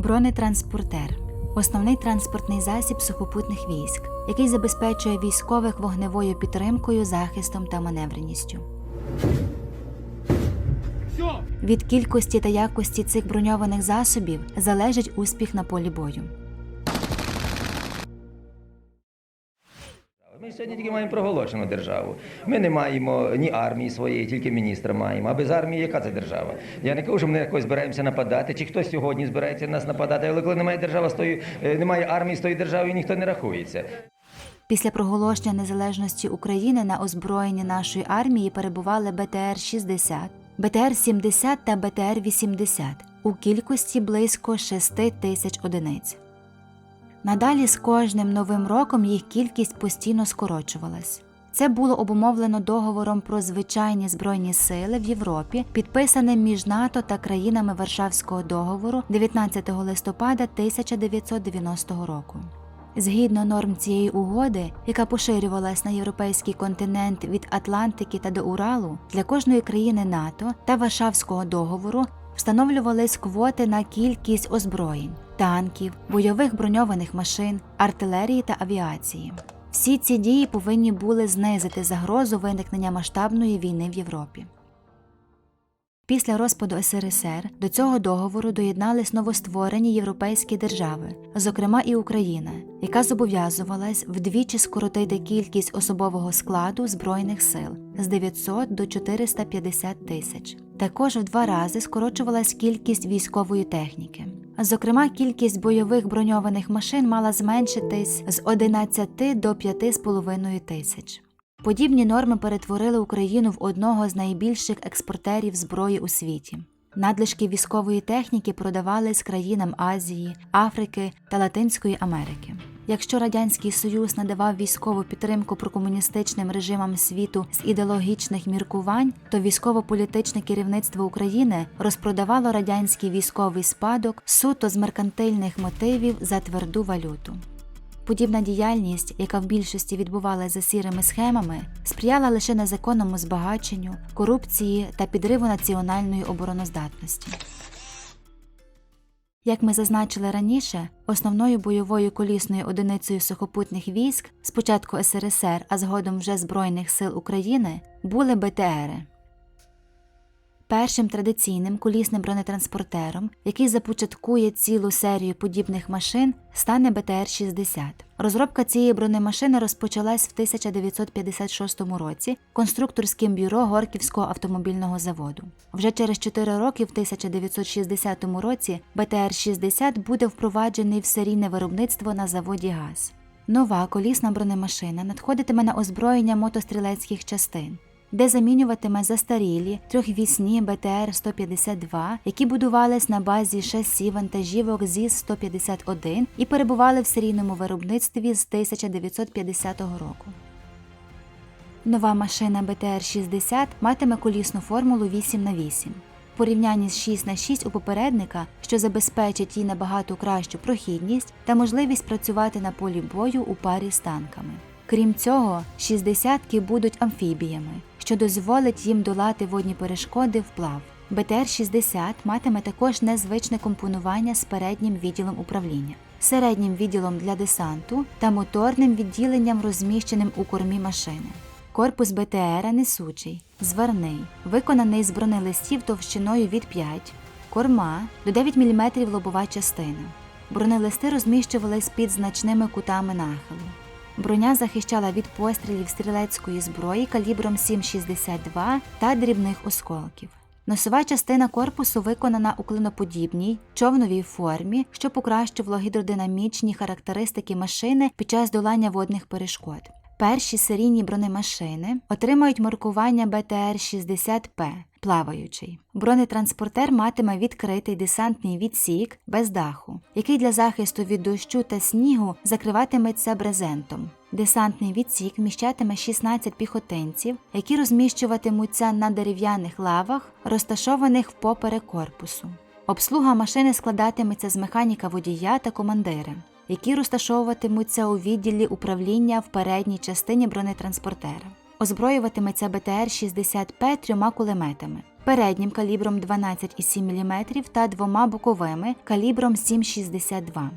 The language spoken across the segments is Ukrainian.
Бронетранспортер основний транспортний засіб сухопутних військ, який забезпечує військових вогневою підтримкою, захистом та маневреністю. Від кількості та якості цих броньованих засобів залежить успіх на полі бою. Сьогодні тільки маємо проголошену державу. Ми не маємо ні армії своєї, тільки міністра маємо. А без армії яка це держава? Я не кажу, що ми якось збираємося нападати, чи хтось сьогодні збирається нас нападати, але коли немає держави з тої, е, немає армії з тої держави, ніхто не рахується. Після проголошення незалежності України на озброєнні нашої армії перебували БТР-60, БТР-70 та БТР-80 у кількості близько 6 тисяч одиниць. Надалі з кожним новим роком їх кількість постійно скорочувалась. Це було обумовлено договором про звичайні збройні сили в Європі, підписаним між НАТО та країнами Варшавського договору 19 листопада 1990 року. Згідно норм цієї угоди, яка поширювалась на європейський континент від Атлантики та до Уралу, для кожної країни НАТО та Варшавського договору встановлювались квоти на кількість озброєнь, танків, бойових броньованих машин, артилерії та авіації. Всі ці дії повинні були знизити загрозу виникнення масштабної війни в Європі. Після розпаду СРСР до цього договору доєднались новостворені європейські держави, зокрема і Україна, яка зобов'язувалась вдвічі скоротити кількість особового складу збройних сил з 900 до 450 тисяч. Також в два рази скорочувалась кількість військової техніки. Зокрема, кількість бойових броньованих машин мала зменшитись з 11 до 5,5 тисяч. Подібні норми перетворили Україну в одного з найбільших експортерів зброї у світі. Надлишки військової техніки продавались країнам Азії, Африки та Латинської Америки. Якщо Радянський Союз надавав військову підтримку прокомуністичним режимам світу з ідеологічних міркувань, то військово-політичне керівництво України розпродавало радянський військовий спадок суто з меркантильних мотивів за тверду валюту. Подібна діяльність, яка в більшості відбувалася за сірими схемами, сприяла лише незаконному збагаченню, корупції та підриву національної обороноздатності. Як ми зазначили раніше, основною бойовою колісною одиницею сухопутних військ спочатку СРСР, а згодом вже Збройних сил України були БТРи. Першим традиційним колісним бронетранспортером, який започаткує цілу серію подібних машин, стане БТР-60. Розробка цієї бронемашини розпочалась в 1956 році конструкторським бюро Горківського автомобільного заводу. Вже через 4 роки, в 1960 році, БТР-60 буде впроваджений в серійне виробництво на заводі ГАЗ. Нова колісна бронемашина надходитиме на озброєння мотострілецьких частин де замінюватиме застарілі трьохвісні БТР-152, які будувались на базі шасі вантажівок ЗІС-151 і перебували в серійному виробництві з 1950 року. Нова машина БТР-60 матиме колісну формулу 8 х 8 в порівнянні з 6 х 6 у попередника, що забезпечить їй набагато кращу прохідність та можливість працювати на полі бою у парі з танками. Крім цього, шістдесятки будуть амфібіями, що дозволить їм долати водні перешкоди вплав. БТР-60 матиме також незвичне компонування з переднім відділом управління, середнім відділом для десанту та моторним відділенням, розміщеним у кормі машини. Корпус БТР несучий, зварний, виконаний з бронелистів товщиною від 5, корма до 9 мм лобова частина. Бронелисти розміщувались під значними кутами нахилу. Броня захищала від пострілів стрілецької зброї калібром 7,62 та дрібних осколків. Носова частина корпусу виконана у клиноподібній човновій формі, що покращувало гідродинамічні характеристики машини під час долання водних перешкод. Перші серійні бронемашини отримають маркування БТР-60П плаваючий. Бронетранспортер матиме відкритий десантний відсік без даху, який для захисту від дощу та снігу закриватиметься брезентом. Десантний відсік вміщатиме 16 піхотинців, які розміщуватимуться на дерев'яних лавах, розташованих впоперек корпусу. Обслуга машини складатиметься з механіка водія та командира, які розташовуватимуться у відділі управління в передній частині бронетранспортера. Озброюватиметься БТР-60П трьома кулеметами. Переднім калібром 12,7 мм та двома боковими калібром 7,62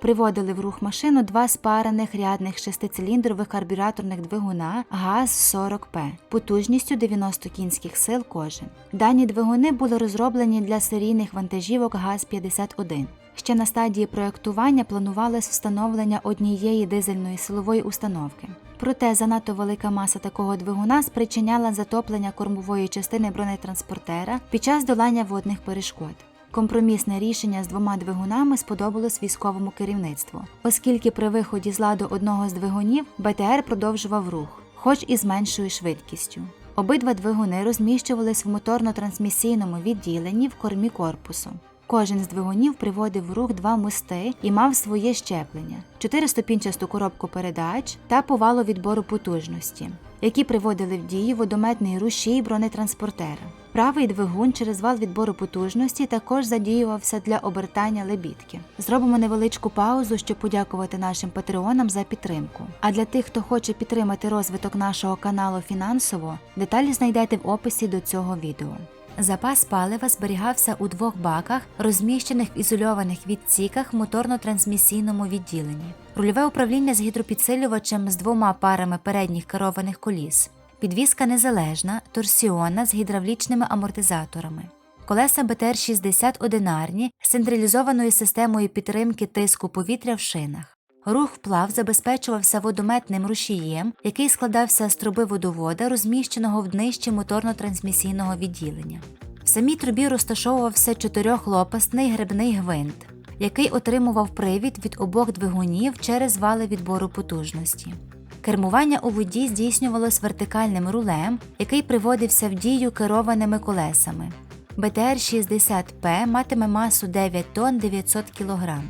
Приводили в рух машину два спарених рядних шестициліндрових карбюраторних двигуна ГАЗ-40П потужністю 90 кінських сил кожен. Дані двигуни були розроблені для серійних вантажівок ГАЗ-51. Ще на стадії проектування планувалось встановлення однієї дизельної силової установки. Проте занадто велика маса такого двигуна спричиняла затоплення кормової частини бронетранспортера під час долання водних перешкод. Компромісне рішення з двома двигунами сподобалось військовому керівництву, оскільки при виході з ладу одного з двигунів БТР продовжував рух, хоч і з меншою швидкістю. Обидва двигуни розміщувались в моторно-трансмісійному відділенні в кормі корпусу. Кожен з двигунів приводив в рух два мости і мав своє щеплення, чотириступінчасту коробку передач та повалу відбору потужності, які приводили в дію водометний рушій бронетранспортера. Правий двигун через вал відбору потужності також задіювався для обертання лебідки. Зробимо невеличку паузу, щоб подякувати нашим патреонам за підтримку. А для тих, хто хоче підтримати розвиток нашого каналу фінансово, деталі знайдете в описі до цього відео. Запас палива зберігався у двох баках, розміщених в ізольованих відсіках в моторно-трансмісійному відділенні. Рульове управління з гідропідсилювачем з двома парами передніх керованих коліс. Підвізка незалежна, торсіонна з гідравлічними амортизаторами. Колеса БТР-60 одинарні з централізованою системою підтримки тиску повітря в шинах. Рух вплав забезпечувався водометним рушієм, який складався з труби водовода, розміщеного в днищі моторно-трансмісійного відділення. В самій трубі розташовувався чотирьохлопастний грибний гвинт, який отримував привід від обох двигунів через вали відбору потужності. Кермування у воді здійснювалось вертикальним рулем, який приводився в дію керованими колесами. БТР-60П матиме масу 9 тонн 900 кг,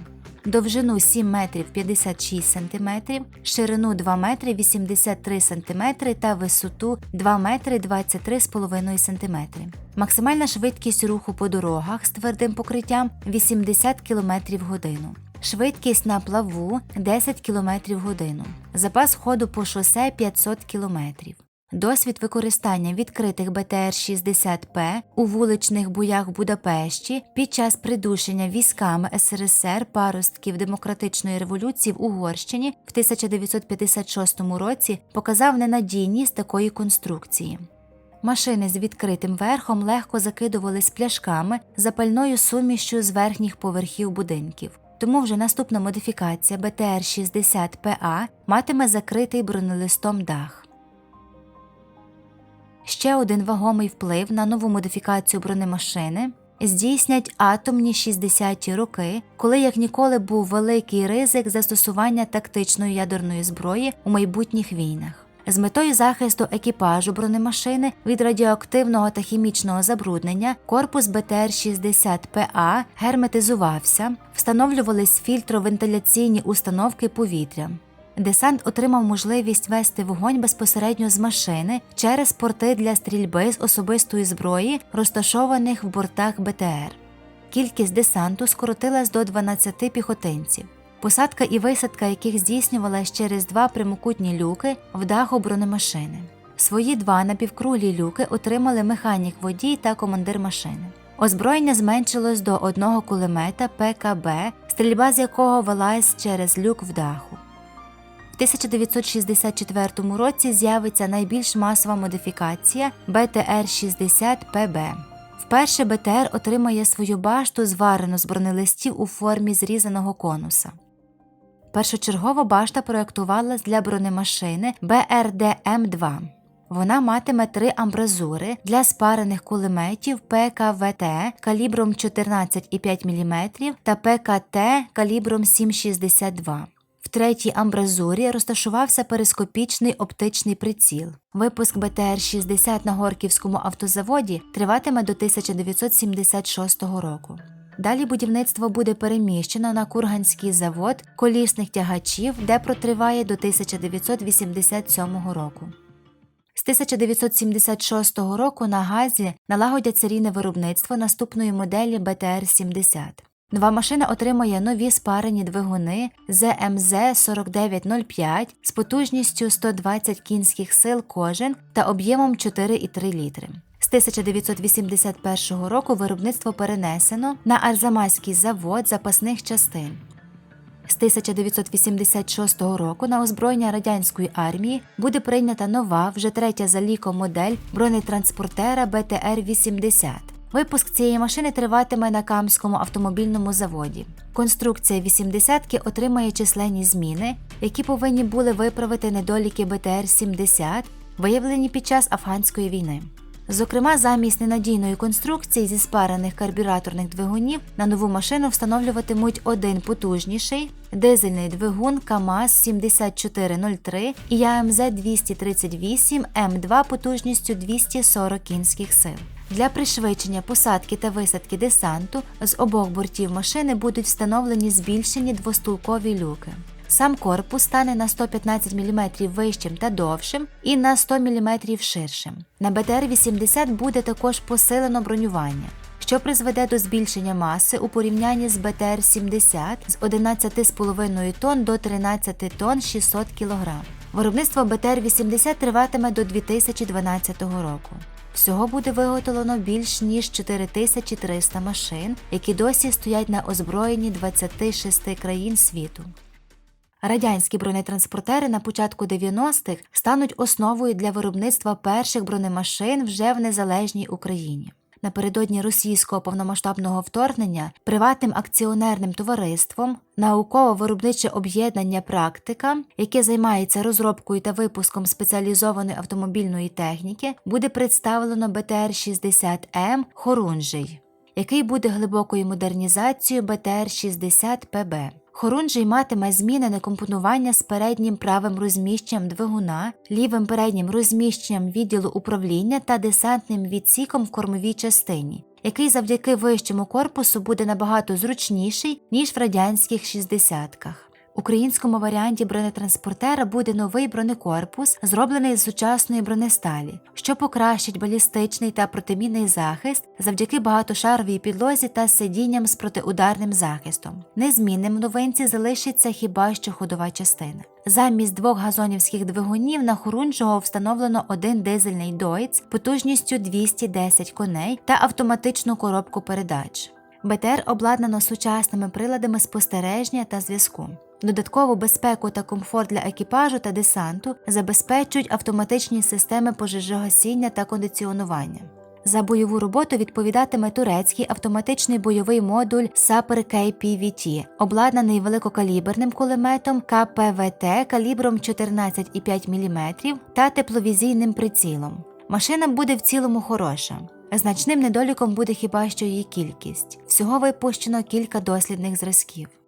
довжину 7 метрів 56 см, ширину 2 метри 83 см та висоту 2 метри 23,5 см. Максимальна швидкість руху по дорогах з твердим покриттям 80 км в годину. Швидкість на плаву 10 км в годину. Запас ходу по шосе 500 км. Досвід використання відкритих БТР-60П у вуличних боях в Будапешті під час придушення військами СРСР паростків демократичної революції в Угорщині в 1956 році показав ненадійність такої конструкції. Машини з відкритим верхом легко закидувались пляшками запальною сумішчю з верхніх поверхів будинків. Тому вже наступна модифікація БТР-60ПА матиме закритий бронелистом дах. Ще один вагомий вплив на нову модифікацію бронемашини здійснять атомні 60-ті роки, коли як ніколи був великий ризик застосування тактичної ядерної зброї у майбутніх війнах. З метою захисту екіпажу бронемашини від радіоактивного та хімічного забруднення корпус БТР-60ПА герметизувався, встановлювались фільтровентиляційні установки повітря. Десант отримав можливість вести вогонь безпосередньо з машини через порти для стрільби з особистої зброї, розташованих в бортах БТР. Кількість десанту скоротилась до 12 піхотинців. Посадка і висадка яких здійснювалась через два прямокутні люки в даху бронемашини. Свої два напівкруглі люки отримали механік водій та командир машини. Озброєння зменшилось до одного кулемета ПКБ, стрільба з якого велась через люк в даху. В 1964 році з'явиться найбільш масова модифікація БТР-60ПБ. Вперше БТР отримає свою башту, зварену з бронелистів у формі зрізаного конуса. Першочергова башта проєктувалась для бронемашини БРДМ-2. Вона матиме три амбразури для спарених кулеметів ПКВТ калібром 14,5 мм та ПКТ калібром 7,62 в третій амбразурі розташувався перископічний оптичний приціл. Випуск БТР-60 на Горківському автозаводі триватиме до 1976 року. Далі будівництво буде переміщено на Курганський завод колісних тягачів, де протриває до 1987 року. З 1976 року на газі налагодять серійне виробництво наступної моделі БТР-70. Нова машина отримує нові спарені двигуни ЗМЗ 4905 з потужністю 120 кінських сил кожен та об'ємом 4,3 літри. З 1981 року виробництво перенесено на Арзамаський завод запасних частин. З 1986 року на озброєння радянської армії буде прийнята нова, вже третя за ліком модель бронетранспортера БТР-80. Випуск цієї машини триватиме на Камському автомобільному заводі. Конструкція 80-ки отримає численні зміни, які повинні були виправити недоліки БТР-70, виявлені під час афганської війни. Зокрема, замість ненадійної конструкції зі спарених карбюраторних двигунів на нову машину встановлюватимуть один потужніший дизельний двигун КАМАЗ 7403 і АМЗ 238 М2 потужністю 240 кінських сил. Для пришвидшення посадки та висадки десанту з обох бортів машини будуть встановлені збільшені двостулкові люки. Сам корпус стане на 115 мм вищим та довшим і на 100 мм ширшим. На БТР-80 буде також посилено бронювання, що призведе до збільшення маси у порівнянні з БТР-70 з 11,5 тонн до 13 тонн 600 кг. Виробництво БТР-80 триватиме до 2012 року. Всього буде виготовлено більш ніж 4300 машин, які досі стоять на озброєнні 26 країн світу. Радянські бронетранспортери на початку 90-х стануть основою для виробництва перших бронемашин вже в незалежній Україні. Напередодні російського повномасштабного вторгнення приватним акціонерним товариством науково-виробниче об'єднання Практика, яке займається розробкою та випуском спеціалізованої автомобільної техніки, буде представлено БТР-60М Хорунжий, який буде глибокою модернізацією БТР-60ПБ. Хорунжий матиме змінене компонування з переднім правим розміщенням двигуна, лівим переднім розміщенням відділу управління та десантним відсіком в кормовій частині, який завдяки вищому корпусу буде набагато зручніший, ніж в радянських 60-ках українському варіанті бронетранспортера буде новий бронекорпус, зроблений з сучасної бронесталі, що покращить балістичний та протимінний захист завдяки багатошаровій підлозі та сидінням з протиударним захистом. Незмінним новинці залишиться хіба що ходова частина. Замість двох газонівських двигунів на Хорунжого встановлено один дизельний Дойц потужністю 210 коней та автоматичну коробку передач. БТР обладнано сучасними приладами спостереження та зв'язку. Додаткову безпеку та комфорт для екіпажу та десанту забезпечують автоматичні системи пожежогасіння та кондиціонування. За бойову роботу відповідатиме турецький автоматичний бойовий модуль Сапер KPVT, обладнаний великокаліберним кулеметом КПВТ калібром 14,5 мм та тепловізійним прицілом. Машина буде в цілому хороша. Значним недоліком буде хіба що її кількість. Всього випущено кілька дослідних зразків.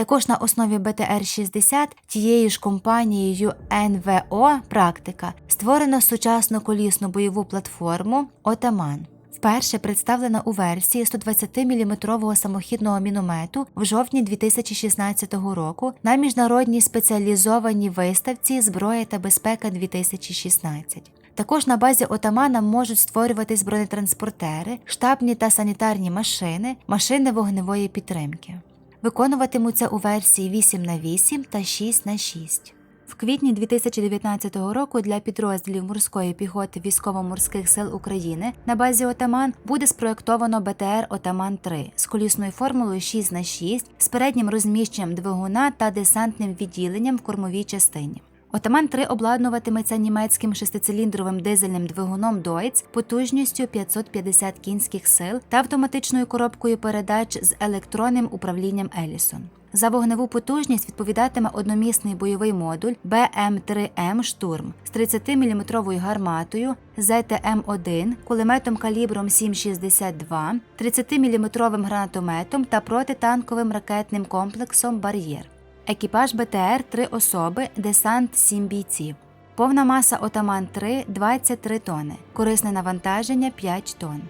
Також на основі БТР-60 тією ж компанією НВО Практика створено сучасну колісну бойову платформу Отаман. Вперше представлена у версії 120-мм самохідного міномету в жовтні 2016 року на міжнародній спеціалізованій виставці Зброя та безпека 2016. Також на базі отамана можуть створюватись бронетранспортери, штабні та санітарні машини, машини вогневої підтримки. Виконуватимуться у версії 8 на 8 та 6 на 6 В квітні 2019 року для підрозділів морської піхоти військово-морських сил України на базі Отаман буде спроєктовано БТР Отаман 3 з колісною формулою 6 на 6 з переднім розміщенням двигуна та десантним відділенням в кормовій частині. Отаман 3 обладнуватиметься німецьким шестициліндровим дизельним двигуном Deutz потужністю 550 кінських сил та автоматичною коробкою передач з електронним управлінням Елісон. За вогневу потужність відповідатиме одномісний бойовий модуль БМ3М Штурм з 30-мм гарматою ЗТМ-1, кулеметом калібром 7,62, 30-мм гранатометом та протитанковим ракетним комплексом Бар'єр. Екіпаж БТР 3 особи, десант 7 бійців. Повна маса Отаман 3 23 тонни, корисне навантаження 5 тонн.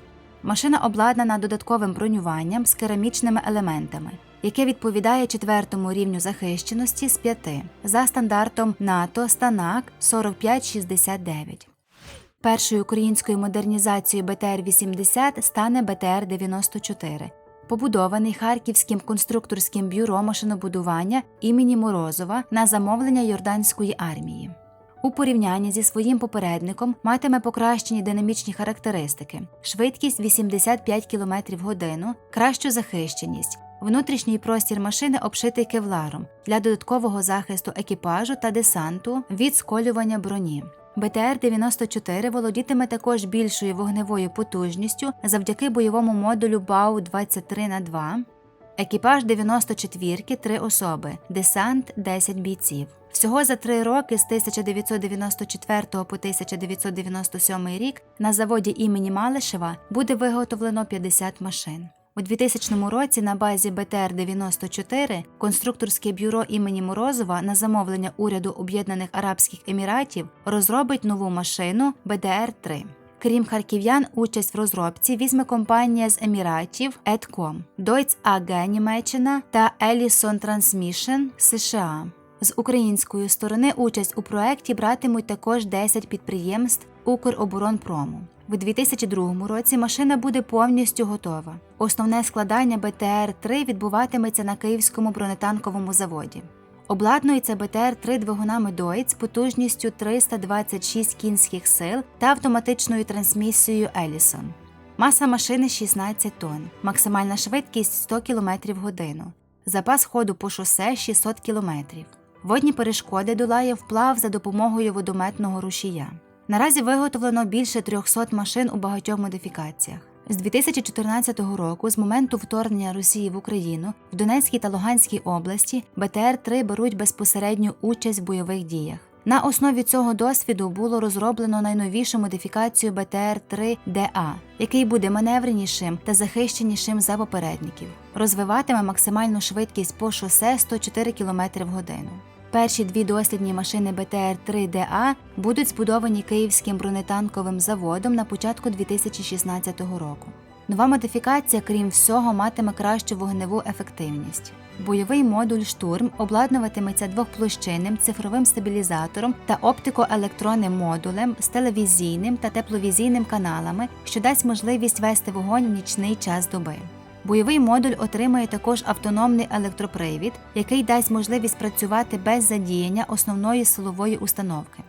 Машина обладнана додатковим бронюванням з керамічними елементами, яке відповідає четвертому рівню захищеності з 5 за стандартом НАТО Станак 4569. Першою українською модернізацією БТР-80 стане БТР-94. Побудований Харківським конструкторським бюро машинобудування імені Морозова на замовлення Йорданської армії. У порівнянні зі своїм попередником матиме покращені динамічні характеристики, швидкість 85 км в годину, кращу захищеність. Внутрішній простір машини обшитий кевларом для додаткового захисту екіпажу та десанту від сколювання броні. БТР-94 володітиме також більшою вогневою потужністю завдяки бойовому модулю БАУ-23 на 2 екіпаж 94-ки – 3 особи, десант – 10 бійців. Всього за три роки з 1994 по 1997 рік на заводі імені Малишева буде виготовлено 50 машин. У 2000 році на базі БТР-94 конструкторське бюро імені Морозова на замовлення уряду Об'єднаних Арабських Еміратів розробить нову машину БДР-3. Крім харків'ян, участь в розробці візьме компанія з Еміратів Едком, Deutz AG Німеччина та Ellison Transmission США. З української сторони участь у проєкті братимуть також 10 підприємств Укроборонпрому. У 2002 році машина буде повністю готова. Основне складання БТР-3 відбуватиметься на Київському бронетанковому заводі. Обладнується БТР-3 двигунами Deutz потужністю 326 кінських сил та автоматичною трансмісією Ellison. Маса машини 16 тонн, максимальна швидкість 100 км в годину, запас ходу по шосе 600 км. Водні перешкоди долає вплав за допомогою водометного рушія. Наразі виготовлено більше 300 машин у багатьох модифікаціях. З 2014 року, з моменту вторгнення Росії в Україну, в Донецькій та Луганській області БТР-3 беруть безпосередню участь в бойових діях. На основі цього досвіду було розроблено найновішу модифікацію БТР-3ДА, який буде маневренішим та захищенішим за попередників. Розвиватиме максимальну швидкість по шосе 104 км в годину. Перші дві дослідні машини БТР-3ДА будуть збудовані Київським бронетанковим заводом на початку 2016 року. Нова модифікація, крім всього, матиме кращу вогневу ефективність. Бойовий модуль штурм обладнуватиметься двохплощинним цифровим стабілізатором та оптико-електронним модулем з телевізійним та тепловізійним каналами, що дасть можливість вести вогонь в нічний час доби. Бойовий модуль отримає також автономний електропривід, який дасть можливість працювати без задіяння основної силової установки.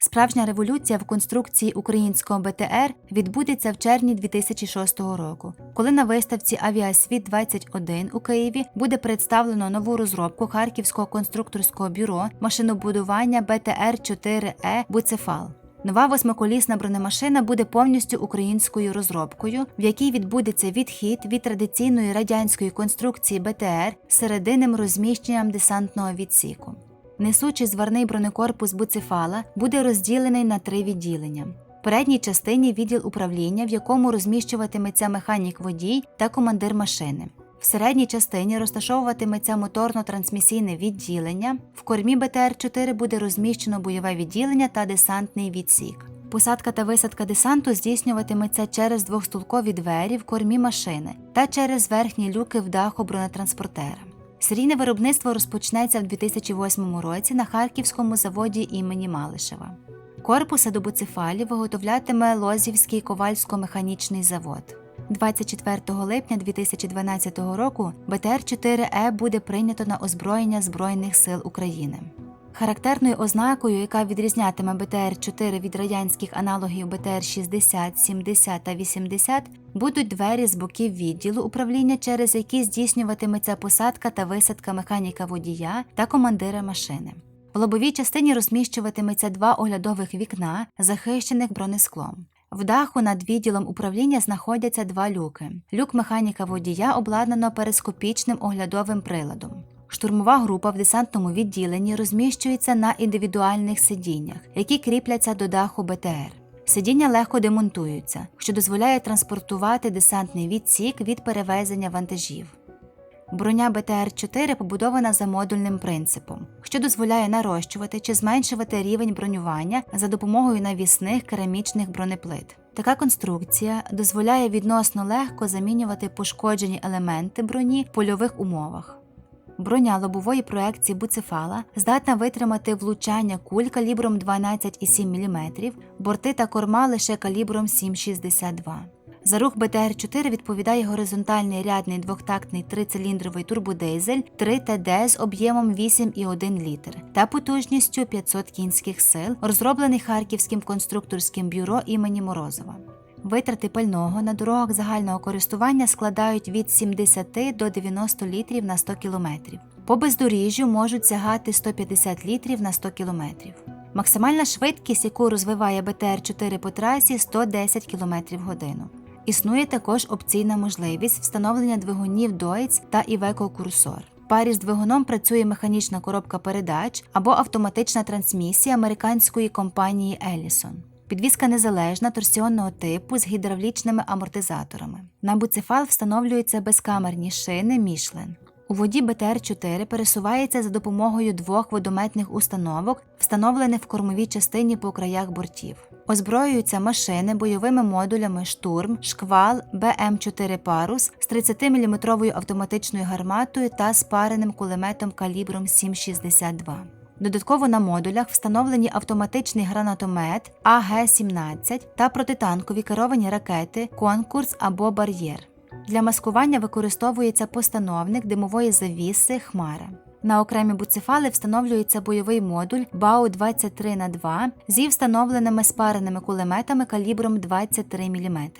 Справжня революція в конструкції українського БТР відбудеться в червні 2006 року, коли на виставці Авіасвіт 21 у Києві буде представлено нову розробку Харківського конструкторського бюро машинобудування БТР-4Е Буцефал. Нова восьмиколісна бронемашина буде повністю українською розробкою, в якій відбудеться відхід від традиційної радянської конструкції БТР з серединним розміщенням десантного відсіку. Несучий зварний бронекорпус буцефала буде розділений на три відділення. В передній частині відділ управління, в якому розміщуватиметься механік водій та командир машини. В середній частині розташовуватиметься моторно-трансмісійне відділення. В кормі БТР-4 буде розміщено бойове відділення та десантний відсік. Посадка та висадка десанту здійснюватиметься через двохстулкові двері в кормі машини та через верхні люки в даху бронетранспортера. Серійне виробництво розпочнеться в 2008 році на харківському заводі імені Малишева. Корпуси до буцефалів виготовлятиме Лозівський ковальсько-механічний завод. 24 липня 2012 року БТР-4Е буде прийнято на озброєння Збройних сил України. Характерною ознакою, яка відрізнятиме БТР-4 від радянських аналогів БТР-60, 70 та 80, будуть двері з боків відділу управління, через які здійснюватиметься посадка та висадка механіка водія та командира машини. В лобовій частині розміщуватиметься два оглядових вікна, захищених бронесклом. В даху над відділом управління знаходяться два люки. Люк механіка водія обладнано перископічним оглядовим приладом. Штурмова група в десантному відділенні розміщується на індивідуальних сидіннях, які кріпляться до даху БТР. Сидіння легко демонтуються, що дозволяє транспортувати десантний відсік від перевезення вантажів. Броня БТР-4 побудована за модульним принципом, що дозволяє нарощувати чи зменшувати рівень бронювання за допомогою навісних керамічних бронеплит. Така конструкція дозволяє відносно легко замінювати пошкоджені елементи броні в польових умовах. Броня лобової проекції буцефала здатна витримати влучання куль калібром 12,7 мм, борти та корма лише калібром 7,62 мм. За рух БТР-4 відповідає горизонтальний рядний двохтактний трициліндровий турбодизель 3ТД з об'ємом 8,1 літр та потужністю 500 кінських сил, розроблений Харківським конструкторським бюро імені Морозова. Витрати пального на дорогах загального користування складають від 70 до 90 літрів на 100 кілометрів. По бездоріжжю можуть сягати 150 літрів на 100 кілометрів. Максимальна швидкість, яку розвиває БТР-4 по трасі 110 км в годину. Існує також опційна можливість встановлення двигунів Deutz та Iveco Cursor. Парі з двигуном працює механічна коробка передач або автоматична трансмісія американської компанії Ellison. Підвізка незалежна торсіонного типу з гідравлічними амортизаторами. На буцефал встановлюються безкамерні шини Michelin. У воді БТР-4 пересувається за допомогою двох водометних установок, встановлених в кормовій частині по краях бортів. Озброюються машини бойовими модулями штурм, шквал, БМ-4 Парус з 30-мм автоматичною гарматою та спареним кулеметом калібром 7,62. Додатково на модулях встановлені автоматичний гранатомет АГ-17 та протитанкові керовані ракети Конкурс або Бар'єр. Для маскування використовується постановник димової завіси Хмара. На окремі буцефали встановлюється бойовий модуль БАУ-23х2 зі встановленими спареними кулеметами калібром 23 мм.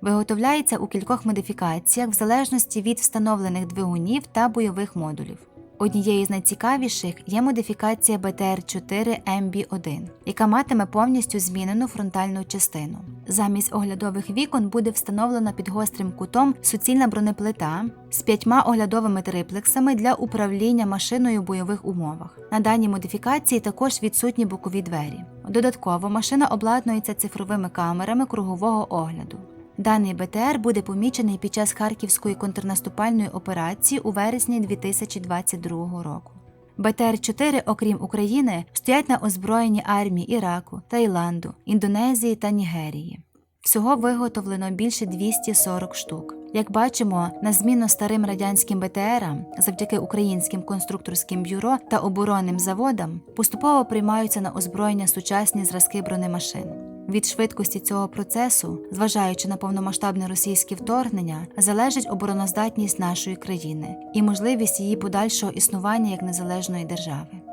Виготовляється у кількох модифікаціях в залежності від встановлених двигунів та бойових модулів. Однією з найцікавіших є модифікація БТР-4 МБ-1, яка матиме повністю змінену фронтальну частину. Замість оглядових вікон буде встановлена під гострим кутом суцільна бронеплита з п'ятьма оглядовими триплексами для управління машиною в бойових умовах. На даній модифікації також відсутні бокові двері. Додатково машина обладнується цифровими камерами кругового огляду. Даний БТР буде помічений під час Харківської контрнаступальної операції у вересні 2022 року. БТР-4, окрім України, стоять на озброєнні армії Іраку, Таїланду, Індонезії та Нігерії. Всього виготовлено більше 240 штук. Як бачимо, на зміну старим радянським БТРам, завдяки українським конструкторським бюро та оборонним заводам, поступово приймаються на озброєння сучасні зразки бронемашин. Від швидкості цього процесу, зважаючи на повномасштабне російське вторгнення, залежить обороноздатність нашої країни і можливість її подальшого існування як незалежної держави.